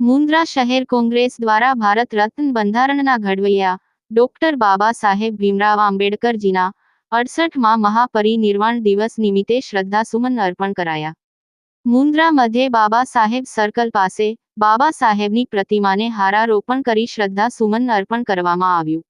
મુન્દ્રા શહેર કોંગ્રેસ દ્વારા ભારત રત્ન બંધારણના ઘડવૈયા ડોક્ટર બાબા સાહેબ ભીમરાવ આંબેડકરજીના અડસઠમાં મહાપરિનિર્વાણ દિવસ નિમિત્તે શ્રદ્ધાસુમન અર્પણ કરાયા. મુન્દ્રા મધ્યે બાબા સાહેબ સર્કલ પાસે બાબા સાહેબની પ્રતિમાને હારારોપણ કરી શ્રદ્ધાસુમન અર્પણ કરવામાં આવ્યું.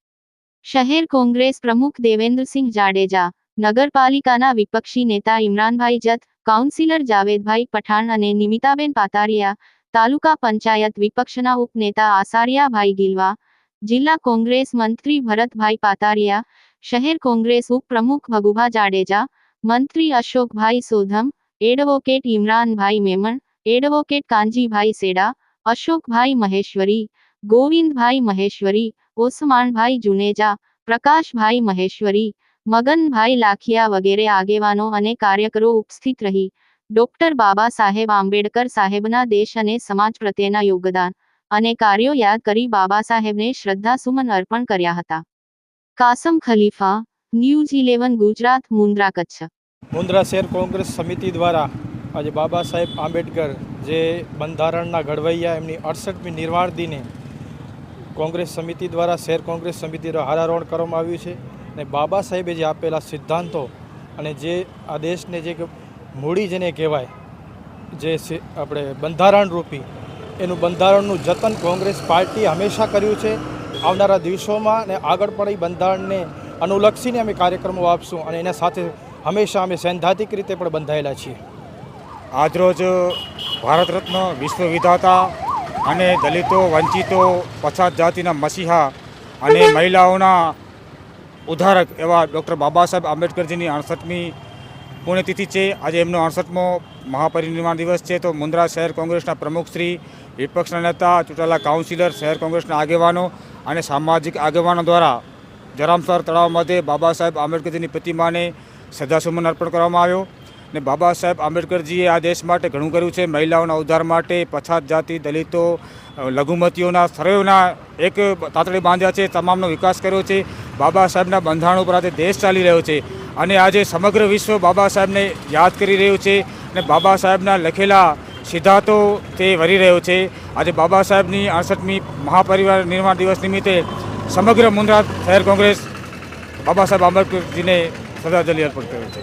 શહેર કોંગ્રેસ પ્રમુખ દેવેન્દ્રસિંહ જાડેજા, નગરપાલિકાના વિપક્ષી નેતા ઇમરાનભાઈ જત કાઉન્સિલર જાવેદભાઈ પઠાણ અને નિમિતાબેન પાતારિયા તાલુકા પંચાયત વિપક્ષના ઉપનેતા આસારિયાભાઈ ગિલવા, જિલ્લા કોંગ્રેસ મંત્રી ભરતભાઈ પાતારિયા શહેર કોંગ્રેસ ઉપપ્રમુખ ભગુભા જાડેજા, મંત્રી અશોકભાઈ સોધમ, એડવોકેટ ઇમરાનભાઈ મેમણ, એડવોકેટ કાંજીભાઈ સેડા, અશોકભાઈ મહેશ્વરી ગોવિંદભાઈ મહેશ્વરી ઓસમાણભાઈ જુનેજા, પ્રકાશભાઈ મહેશ્વરી, મગનભાઈ લાખિયા વગેરે આગેવાનો અને કાર્યકરો ઉપસ્થિત રહી. ડોક્ટર બાબા સાહેબ આંબેડકર સાહેબના દેશ અને સમાજ પ્રત્યેના યોગદાન અને કાર્યો યાદ કરી બાબા સાહેબને શ્રદ્ધાસુમન અર્પણ કર્યા હતા. Kasam Khalifa, News Eleven, Gujarat, Mundra Kutch. Mundra શહેર કોંગ્રેસ સમિતિ દ્વારા આજે બાબા સાહેબ આંબેડકર જે બંધારણના ઘડવૈયા, એમની અડસઠમી નિર્વાણ દિને કોંગ્રેસ સમિતિ દ્વારા શહેર કોંગ્રેસ સમિતિ દ્વારા હારારોહણ કરવામાં આવ્યું છે અને બાબા સાહેબે જે આપેલા સિદ્ધાંતો અને જે આ દેશને જે મૂડી જેને કહેવાય, જે આપણે બંધારણ રૂપી, એનું બંધારણનું જતન કોંગ્રેસ પાર્ટી હંમેશા કર્યું છે. આવનારા દિવસોમાં અને આગળ પણ એ બંધારણને અનુલક્ષીને અમે કાર્યક્રમો આપશું અને એના સાથે હંમેશા અમે સૈદ્ધાંતિક રીતે પણ બંધાયેલા છીએ. આજરોજ ભારત રત્ન વિશ્વ વિધાતા અને દલિતો વંચિતો પછાત જાતિના મસીહા અને મહિલાઓના ઉદ્ધારક એવા ડૉક્ટર બાબા સાહેબ આંબેડકરજીની અડસઠમી પુણ્યતિથિ છે. આજે એમનો અડસઠમો મહાપરિનિર્વાણ દિવસ છે. તો મુન્દ્રા શહેર કોંગ્રેસના પ્રમુખશ્રી વિપક્ષના નેતા ચૂંટાયેલા કાઉન્સિલર શહેર કોંગ્રેસના આગેવાનો અને સામાજિક આગેવાનો દ્વારા જરામસર તળાવ મધ્યે બાબા સાહેબ આંબેડકરજીની પ્રતિમાને શ્રદ્ધાસુમન અર્પણ કરવામાં આવ્યો. ને બાબા સાહેબ આંબેડકરજીએ આ દેશ માટે ઘણું કર્યું છે. મહિલાઓના ઉદ્ધાર માટે પછાત જાતિ દલિતો લઘુમતીઓના સર્વેના એક તાતડી બાંધ્યા છે, તમામનો વિકાસ કર્યો છે. બાબા સાહેબના બંધારણ ઉપર આજે દેશ ચાલી રહ્યો છે અને આજે સમગ્ર વિશ્વ બાબા સાહેબને યાદ કરી રહ્યું છે અને બાબા સાહેબના લખેલા સિદ્ધાંતો તે વરી રહ્યો છે. આજે બાબા સાહેબની અડસઠમી મહાપરિવાર નિર્માણ દિવસ નિમિત્તે સમગ્ર મુન્દ્રા શહેર કોંગ્રેસ બાબા સાહેબ આંબેડકરજીને શ્રદ્ધાંજલિ અર્પણ કર્યો છે.